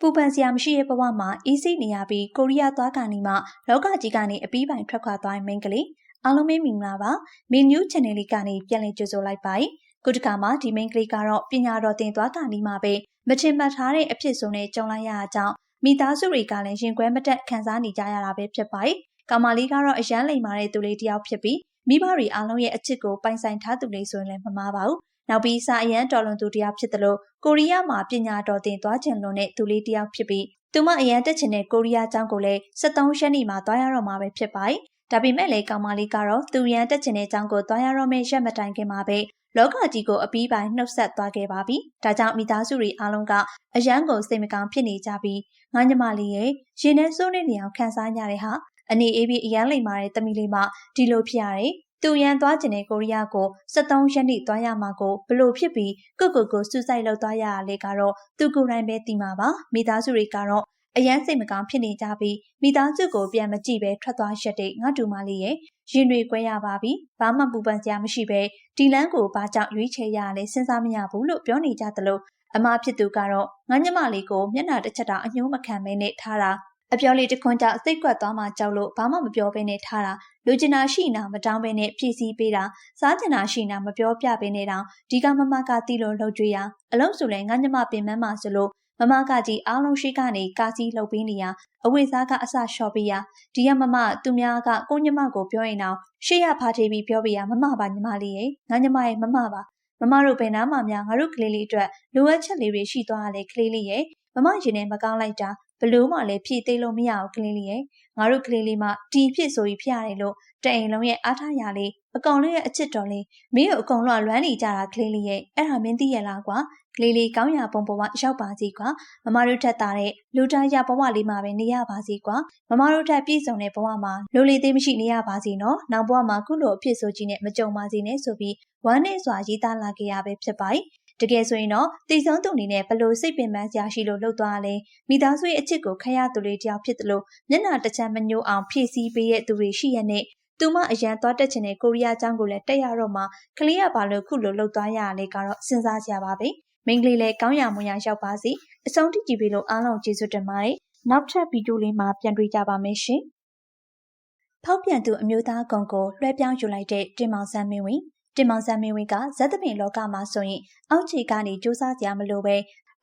ပူပန်စရာမရှိတဲ့ဘဝမှာအေးစိတ်နေရပြီးကိုရီးယားသွားကနေမှလောကကြီးကနေအပီးပိုင်ထွက်ခွာသွားတဲ့မိန်းကလေးအားလုံးပဲမင်္ဂလာပါမင်း new channel လေးကနေပြန်လည်ကြိုဆိုလိုက်ပါခုတစ်ခါမှဒီမိန်းကလေးကတော့ပညာတော်သင်သွားကနေမှပဲမထင်မှတ်ထားတဲ့အဖြစ်ဆုံးနဲ့ကြုံလိုက်ရတာကြောင့်မိသားစုတွေကလည်းရင်ခွဲမတက်ခံစားနေကြရတာပဲဖြစ်ပါတယ်ကောင်မလေးကတော့အရန်လိမ်မာတဲ့သူလေးတစ်ယောက်ဖြစ်ပြီးမိဘတွေအားလုံးရဲ့အချစ်ကိုပိုင်ဆိုင်ထားသူလေးဆိုရင်လည်းမမှားပါဘူး နောက်ပြီးစာအရန်တော်လွန်သူတစ်ယောက်ဖြစ်တယ်လို့ကိုရီးယားမှာပညာတော်သင်သွားခြင်းလွန်တဲ့သူလေးတစ်ယောက်ဖြစ်ပြီးသူမအရန်တက်ချင်တဲ့ကိုရီးယားကျောင်းကိုလည်း73ရက်နေ့မှာသွားရတော့မှာပဲဖြစ်ပါတယ်။ဒါပေမဲ့လည်းကောင်မလေးကတော့သူရန်တက်ချင်တဲ့ကျောင်းကိုသွားရတော့မယ့်ရက်မတိုင်ခင်မှာပဲလောကကြီးကိုအပီးပိုင်းနှုတ်ဆက်သွားခဲ့ပါပြီ။ဒါကြောင့်မိသားစုတွေအားလုံးကအရန်ကိုစိတ်မကောင်းဖြစ်နေကြပြီးငါညမလေးရဲ့ရင်ထဲစိုးနေနေအောင်ခံစားရတဲ့ဟာအနေအေးပြီးအရန်လိမ်မာတဲ့တမီလေးမှဒီလိုဖြစ်ရတယ် သူရန်သွားကျင်တဲ့ကိုရီးယားကို73ရက်နေ့သွားရမှာကိုဘလို့ဖြစ်ပြီးကုတ်ကုတ်ကိုစူးစိုက်လောက်သွားရတာလေကတော့သူကိုယ်တိုင်ပဲသိမှာပါမိသားစုတွေကတော့အရန်စိတ်မကောင်းဖြစ်နေကြပြီးမိသားစုကိုပြန်မကြည့်ပဲထွက်သွားရက်တဲ့ငါတူမလေးရဲ့ရင်တွေကွဲရပါပြီဘာမှပူပန်စရာမရှိပဲဒီလန်းကိုဘာကြောင့်ရွေးချယ်ရလဲစဉ်းစားမရဘူးလို့ပြောနေကြသလိုအမဖြစ်သူကတော့ငါညမလေးကိုမျက်နှာတစ်ချက်တောင်အညှိုးမခံမဲနဲ့ထားတာ အပြောလေးတခွန်းကြောင့်စိတ်ကွက်သွားမှကြောက်လို့ဘာမှမပြောဘဲနဲ့ထားတာလူကျင်နာရှိနာမတောင်းဘဲနဲ့ဖြည့်ဆည်းပေးတာစားကျင်နာရှိနာမပြောပြဘဲနဲ့တောင်ဒီကမမကတီလို့လှုပ်ကြွေးရအလုံးစုလဲငါညမပင်မမှဆိုလို့မမကကြီးအားလုံးရှိကနေကာစီလှုပ်ပေးနေရအဝိစားကအစလျှော့ပေးရဒီကမမသူများကကိုညမကိုပြောရင်တော့ရှေ့ရဖားထေးပြီးပြောပေးရမမပါညီမလေးရဲ့ငါညမရဲ့မမပါမမတို့ဘယ်နားမှများငါတို့ကလေးလေးအတွက်လိုအပ်ချက်လေးတွေရှိသွားရလေကလေးလေးရဲ့မမရင်ထဲမကောင်းလိုက်တာ ဘလို့မှလည်းဖြည့်သိလို့မရအောင်ကလေးလေးရဲ့ငါတို့ကလေးလေးမှဒီဖြစ်ဆိုပြီးဖျရတယ်လို့တအိမ်လုံးရဲ့အားထားရလေးအကောင်လေးရဲ့အချစ်တော်လေးမင်းတို့အကောင်လုံးလွမ်းနေကြတာကလေးလေးရဲ့အဲ့ဒါမင်းသိရလားကွာကလေးလေးကောင်းရာပုံဘဝရောက်ပါစီကွာမမတို့ထက်တာတဲ့လူတိုင်းရဘဝလေးမှာပဲနေရပါစီကွာမမတို့ထက်ပြည့်စုံတဲ့ဘဝမှာလူလေးသေးမရှိနေရပါစီနော်နောက်ဘဝမှာခုလိုအဖြစ်ဆိုကြီးနဲ့မကြုံပါစေနဲ့ဆိုပြီးဝမ်းနဲ့စွာရေးသားလာခဲ့ရပဲဖြစ်ပါတယ် တကယ်ဆိုရင်တော့တည်ဆုံးသူအနေနဲ့ဘလို့စိတ်ပင်ပန်းစရာရှိလို့လှုပ်သွားလဲမိသားစုရဲ့အချစ်ကိုခရသူလေးတယောက်ဖြစ်တယ်လို့မျက်နှာတစ်ချမ်းမညိုးအောင်ဖြည့်ဆည်းပေးတဲ့သူတွေရှိရတဲ့သူမအရန်သွားတက်ချင်တဲ့ကိုရီးယားကျောင်းကိုလည်းတက်ရတော့မှကလေးရပါလို့ခုလိုလှုပ်သွားရတာလေကတော့စဉ်းစားကြပါပဲမိန်းကလေးလည်းကောင်းရမွန်ရရောက်ပါစေအဆုံးထိကြည့်ပြီးလို့အားလုံးကျေးဇူးတင်ပါတယ်နောက်ထပ်ဗီဒီယိုလေးမှာပြန်တွေ့ကြပါမယ်ရှင်ဖောက်ပြန်သူအမျိုးသားကောင်ကိုလွှဲပြောင်းယူလိုက်တဲ့တင်မောင်ဆန်းမင်းဝင် တင်မောင်ဆန်းမင်းဝင်းကဇက်သပင်လောကမှာဆိုရင်အောက်ခြေကနေစူးစမ်းကြမလို့ပဲ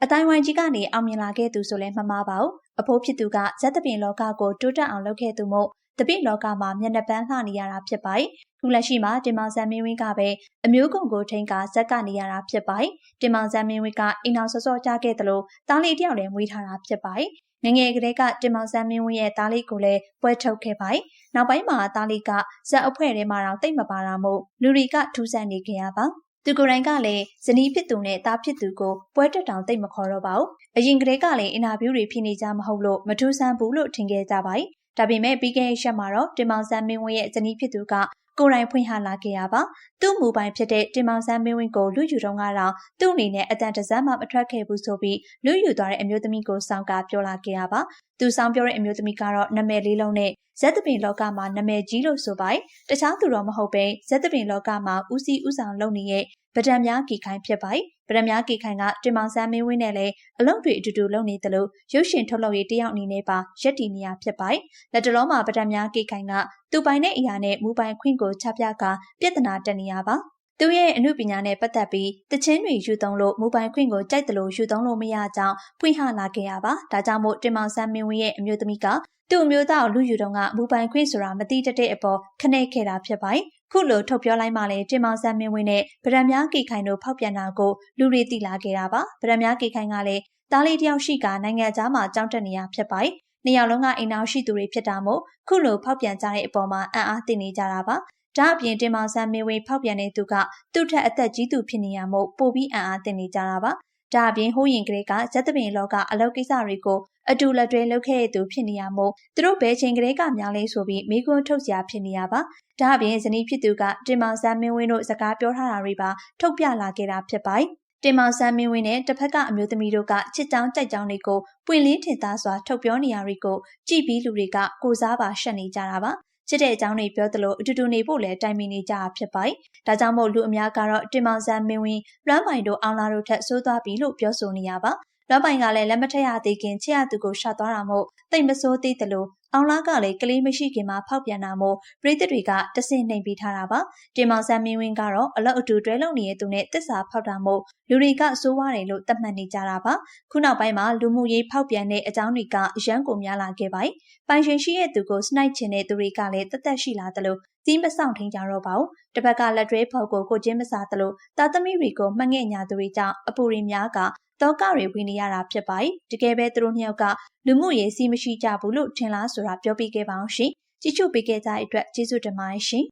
အတိုင်းဝိုင်းကြီးကနေအောင်မြင်လာခဲ့သူဆိုလည်းမမှားပါဘူးအဖိုးဖြစ်သူကဇက်သပင်လောကကိုတိုးတက်အောင်လုပ်ခဲ့သူမို့တပိလောကမှာမျက်နှာပန်းလှနေရတာဖြစ်ပါတယ်ခုလက်ရှိမှာတင်မောင်ဆန်းမင်းဝင်းကပဲအမျိုးကုန်ကိုထိန်ကဇက်ကနေရတာဖြစ်ပါတယ်တင်မောင်ဆန်းမင်းဝင်းကအိမ်အောင်စောစောကြားခဲ့သလိုတားလေးတယောက်လည်းမွေးထားတာဖြစ်ပါတယ်ငငယ်ကလေးကတင်မောင်ဆန်းမင်းဝင်းရဲ့သားလေးကိုလည်းပွဲထုတ်ခဲ့ပါတယ်။ နောက်ပိုင်းမှာသားလေးကဇက်အဖွဲ့ထဲမှာတော့တိတ်မပါတာမို့လူတွေကထူးဆန်းနေကြရပါသူကိုယ်တိုင်ကလည်းဇနီးဖြစ်သူနဲ့သားဖြစ်သူကိုပွဲတက်တောင်တိတ်မခေါ်တော့ပါဘူး။အရင်ကတည်းကလည်းအင်တာဗျူးတွေဖြစ်နေကြမဟုတ်လို့မထူးဆန်းဘူးလို့ထင်ခဲ့ကြပါတယ်။ဒါပေမဲ့ပြီးခဲ့တဲ့ရက်မှာတော့တင်မောင်ဆန်းမင်းဝင်းရဲ့ဇနီးဖြစ်သူကကိုယ်တိုင်ဖွင့်ဟလာခဲ့ရပါသူ့မူပိုင်ဖြစ်တဲ့တင်မောင်ဆန်းမင်းဝင်းကိုလူယူတော့ကတော့သူ့အနေနဲ့အတန်တစမ်းမှမထွက်ခဲ့ဘူးဆိုပြီးလူယူသွားတဲ့အမျိုးသမီးကိုစောင့်ကားပြောလာခဲ့ရပါသူဆောင်ပြောတဲ့အမျိုးသမီးကတော့နာမည်လေးလုံးနဲ့ ဇက်သပင်လောကမှာနာမည်ကြီးလို့ဆိုပိုင်တခြားသူတော့မဟုတ်ပဲဇက်သပင်လောကမှာဦးစီးဦးဆောင်လုပ်နေတဲ့ဗဒံများကီခိုင်ဖြစ်ပိုင်ဗဒံများကီခိုင်ကတင်မောင်ဆန်းမင်းဝင်းနဲ့လည်းအလုပ်တွေအတူတူလုပ်နေတယ်လို့ရုပ်ရှင်ထုတ်လုပ်ရေးတယောက်အနေနဲ့ပါရက်တီနေရဖြစ်ပိုင်လက်တလုံးမှာဗဒံများကီခိုင်ကသူပိုင်တဲ့အရာနဲ့မူပိုင်ခွင့်ကိုချပြကပြဿနာတက်နေရပါ သူရဲ့အမှုပညာနဲ့ပတ်သက်ပြီးတချင်းတွေယူသုံးလို့မူပိုင်ခွင့်ကိုကြိုက်တယ်လို့ယူသုံးလို့မရကြောင်းဖွင့်ဟလာခဲ့ရပါဒါကြောင့်မို့တင်မောင်ဆန်းမင်းဝင်းရဲ့အမျိုးသမီးကသူ့အမျိုးသားကိုလူယူတော့ကမူပိုင်ခွင့်ဆိုတာမတိတတဲ့အပေါ်ခနဲ့ခဲ့တာဖြစ်ပါတယ်ခုလိုထုတ်ပြောလိုက်မှလည်းတင်မောင်ဆန်းမင်းဝင်းနဲ့ဗရမ ्या ကေခိုင်တို့ဖောက်ပြန်တာကိုလူတွေသိလာခဲ့တာပါဗရမ ्या ကေခိုင်ကလည်းတားလေးတယောက်ရှိကနိုင်ငံသားမှာကြောင်းတက်နေရဖြစ်ပါတယ်နှစ်ယောက်လုံးကအိမ်အောင်ရှိသူတွေဖြစ်တာမို့ခုလိုဖောက်ပြန်ကြတဲ့အပေါ်မှာအံ့အားသင့်နေကြတာပါ ဒါအပြင်တင်မောင်ဆန်းမင်းဝင်းဖောက်ပြန်တဲ့သူကသူ့ထက်အသက်ကြီးသူဖြစ်နေရမို့ပိုပြီးအံ့အားသင့်နေကြတာပါဒါအပြင်ဟိုးရင်ကလေးကဇက်သပင်လောကအလုပ်ကိစ္စတွေကိုအတူလက်တွဲလုပ်ခဲ့တဲ့သူဖြစ်နေရမို့သူတို့ဘယ်ချိန်ကလေးကများလဲဆိုပြီးမိကွန်းထုတ်စရာဖြစ်နေရပါဒါအပြင်ဇနီးဖြစ်သူကတင်မောင်ဆန်းမင်းဝင်းတို့စကားပြောထားတာတွေပါထုတ်ပြလာခဲ့တာဖြစ်ပါတယ်တင်မောင်ဆန်းမင်းဝင်းနဲ့တစ်ဖက်ကအမျိုးသမီးတို့ကချစ်ကြောင်းကြိုက်ကြောင်းတွေကိုပွင့်လင်းထင်သာစွာထုတ်ပြောနေရတွေကိုကြည့်ပြီးလူတွေကကိုစားပါရှက်နေကြတာပါ ချစ်တဲ့အကြောင်းတွေပြောသလိုအတူတူနေဖို့လည်းတိုင်ပင်နေကြတာဖြစ်ပါတယ်။ဒါကြောင့်မို့လူအများကတော့တင်မောင်ဆန်းမင်းဝင်းလွမ်းပိုင်တို့အောင်လာတို့ထက်ဆိုးသွားပြီလို့ပြောဆိုနေရပါလောပိုင်ကလည်းလက်မထက်ရသေးခင်ချစ်ရသူကိုရှာသွားတာမို့တိတ်မစိုးသေးတယ်လို့ အောင်လားကလည်းကလေးမရှိခင်မှာဖောက်ပြန်တာမို့ပြည်သက်တွေကတဆင့်နှိမ်ပေးထားတာပါတင်မောင်ဆန်းမင်းဝင်းကတော့အလောက်အတူတွဲလုံနေတဲ့သူနဲ့တစ္ဆာဖောက်တာမို့လူတွေကစိုးဝါတယ်လို့သတ်မှတ်နေကြတာပါခုနောက်ပိုင်းမှာလူမှုရေးဖောက်ပြန်တဲ့အကြောင်းတွေကအရန်ကိုများလာခဲ့ပါတယ်ပိုင်ရှင်ရှိတဲ့သူကိုစနိုက်ချင်တဲ့သူတွေကလည်းတသက်ရှိလာတယ်လို့ စီးမဆောင်ထင်းကြတော့ပါဘူးတစ်ဖက်ကလက်တွဲဖောက်ကိုကိုချင်းမစားတယ်လို့တာသမီတွေကိုမှတ်ငဲ့ညာသူတွေကြောင့်အပူတွေများကတောကတွေဝင်နေရတာဖြစ်ပါတယ်တကယ်ပဲသူတို့နှစ်ယောက်ကလူမှုရေးစီးမရှိကြဘူးလို့ထင်လားဆိုတာပြောပြခဲ့ပါအောင်ရှင်ကြည့်ချုပ်ပေးခဲ့ကြတဲ့အတွက်ကျေးဇူးတင်ပါတယ်ရှင်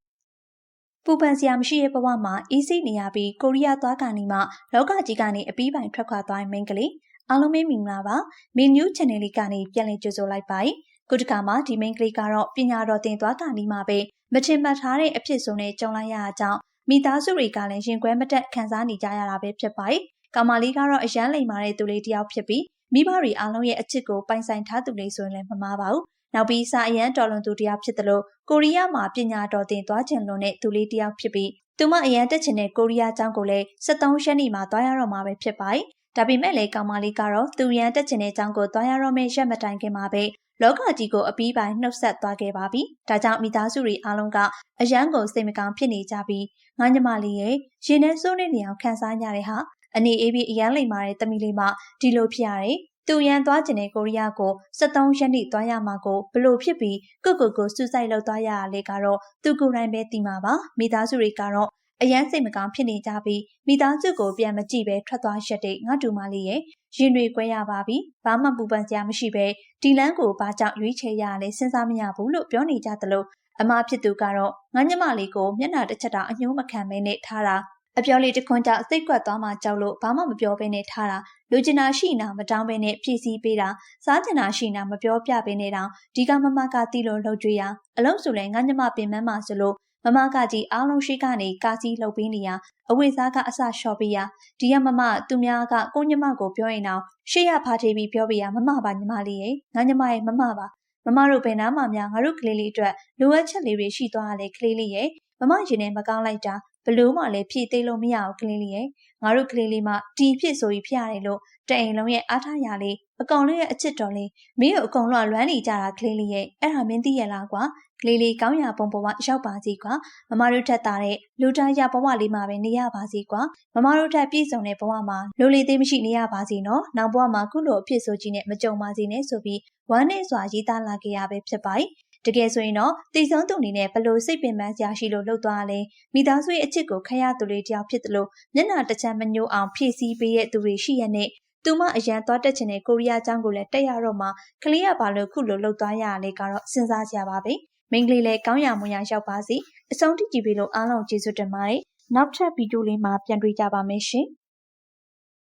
ပူပန်စရာမရှိတဲ့ဘဝမှာအေးစိတ်နေရပြီးကိုရီးယားသွားကနေမှလောကကြီးကနေအပီးပိုင်ထွက်ခွာသွားတဲ့မိန်းကလေးအားလုံးပဲမင်္ဂလာပါမင်း new channel လေးကနေပြန်လည်ကြိုဆိုလိုက်ပါတယ်ခုတခါမှဒီမိန်းကလေးကတော့ပညာတော်သင်သွားကနေမှပဲ မထင်မှတ်ထားတဲ့အဖြစ်ဆုံးနဲ့ကြုံလိုက်ရတာကြောင့်မိသားစုတွေကလည်းရင်ခွဲမတက်ခံစားနေကြရတာပဲဖြစ်ပါတယ်ကောင်မလေးကတော့အရန်လိမ်မာတဲ့သူလေးတစ်ယောက်ဖြစ်ပြီးမိဘတွေအားလုံးရဲ့အချစ်ကိုပိုင်ဆိုင်ထားသူလေးဆိုရင်လည်းမမှားပါဘူးနောက်ပြီးစာအရန်တော်လွန်သူတစ်ယောက်ဖြစ်တယ်လို့ကိုရီးယားမှာပညာတော်သင်သွားခြင်းလွန်တဲ့သူလေးတစ်ယောက်ဖြစ်ပြီးသူမအရန်တက်ချင်တဲ့ကိုရီးယားကျောင်းကိုလည်း73ရက်နေ့မှာသွားရတော့မှာပဲဖြစ်ပါတယ်ဒါပေမဲ့လည်းကောင်မလေးကတော့သူရန်တက်ချင်တဲ့ကျောင်းကိုသွားရတော့မယ့်ရက်မတိုင်ခင်မှာပဲ လောကကြီးကိုအပီးပိုင်းနှုတ်ဆက်သွားခဲ့ပါပြီ။ဒါကြောင့်မိသားစုတွေအားလုံးကအရန်ကိုစိတ်မကောင်းဖြစ်နေကြပြီးငါညမလေးရဲ့ရင်ထဲစိုးနေနေအောင်ခံစားရတဲ့ဟာအနေအေးပြီးအရန်လိမ်မာတဲ့တမီလေးမှဒီလိုဖြစ်ရတယ်။သူရန်သွားကျင်တဲ့ကိုရီးယားကို73ရက်နေ့သွားရမှာကိုဘလို့ဖြစ်ပြီးကုတ်ကုတ်ကိုစူးစိုက်လောက်သွားရတာလေကတော့သူကိုယ်တိုင်ပဲသိမှာပါမိသားစုတွေကတော့ အရန်စိတ်မကောင်းဖြစ်နေကြပြီးမိသားစုကိုပြန်မကြည့်ပဲထွက်သွားရက်တဲ့ငါတူမလေးရဲ့ရင်တွေကွဲရပါပြီဘာမှပူပန်စရာမရှိပဲဒီလန်းကိုဘာကြောင့်ရွေးချယ်ရလဲစဉ်းစားမရဘူးလို့ပြောနေကြသလိုအမဖြစ်သူကတော့ငါညမလေးကိုမျက်နှာတစ်ချက်တောင်အညှိုးမခံမဲနဲ့ထားတာအပြောလေးတစ်ခွန်းကြောင့်စိတ်ကွက်သွားမှကြောက်လို့ဘာမှမပြောဘဲနဲ့ထားတာလူကျင်နာရှိနာမတောင်းဘဲနဲ့ဖြည့်ဆည်းပေးတာစားကျင်နာရှိနာမပြောပြဘဲနဲ့တောင်ဒီကမမကတီလို့လှုပ်ကြွေးရအလုံးစုလဲငါညမပင်မမှဆိုလို့ မမကကြီးအားလုံးရှိကနေကာစီလှုပ်ပေးနေရအဝိစားကအစလျှော့ပေးရဒီကမမသူများကကိုညမကိုပြောရင်တော့ရှေ့ရဖားထေးပြီးပြောပြရမမပါညီမလေးရဲ့ငါညီမရဲ့မမပါမမတို့ဘယ်နားမှများငါတို့ကလေးလေးအတွက်လိုအပ်ချက်လေးတွေရှိသွားရလေကလေးလေးရဲ့မမရင်ထဲမကောင်းလိုက်တာ ဘလို့မှလည်းဖြည့်သိလို့မရအောင်ကလေးလေးရဲ့ငါတို့ကလေးလေးမှဒီဖြစ်ဆိုပြီးဖျရတယ်လို့တအိမ်လုံးရဲ့အားထားရလေးအကောင်လေးရဲ့အချစ်တော်လေးမင်းတို့အကုန်လုံးလွမ်းနေကြတာကလေးလေးရဲ့အဲ့ဒါမင်းသိရလားကွာကလေးလေးကောင်းရာပုံဘဝရောက်ပါစီကွာမမတို့ထက်တာတဲ့လူတိုင်းရဘဝလေးမှာပဲနေရပါစီကွာမမတို့ထက်ပြည့်စုံတဲ့ဘဝမှာလူလေးသေးမရှိနေရပါစီနော်နောက်ဘဝမှာခုလိုအဖြစ်ဆိုကြီးနဲ့မကြုံပါစေနဲ့ဆိုပြီးဝမ်းနဲ့စွာရေးသားလာခဲ့ရပဲဖြစ်ပါတယ် တကယ်ဆိုရင်တော့တည်ဆုံးသူအနေနဲ့ဘလို့စိတ်ပင်ပန်းစရာရှိလို့လှုပ်သွားလဲမိသားစုရဲ့အချစ်ကိုခရသူလေးတယောက်ဖြစ်တယ်လို့မျက်နှာတစ်ချမ်းမညိုးအောင်ဖြည့်ဆည်းပေးတဲ့သူတွေရှိရတဲ့သူမအရန်သွားတက်ချင်တဲ့ကိုရီးယားကျောင်းကိုလည်းတက်ရတော့မှကလေးရပါလို့ခုလိုလှုပ်သွားရတာလေကတော့စဉ်းစားကြပါပဲမိန်းကလေးလည်းကောင်းရမွန်ရရောက်ပါစေအဆုံးထိကြည့်ပြီးလို့အားလုံးကျေးဇူးတင်ပါတယ်နောက်ထပ်ဗီဒီယိုလေးမှာပြန်တွေ့ကြပါမယ်ရှင်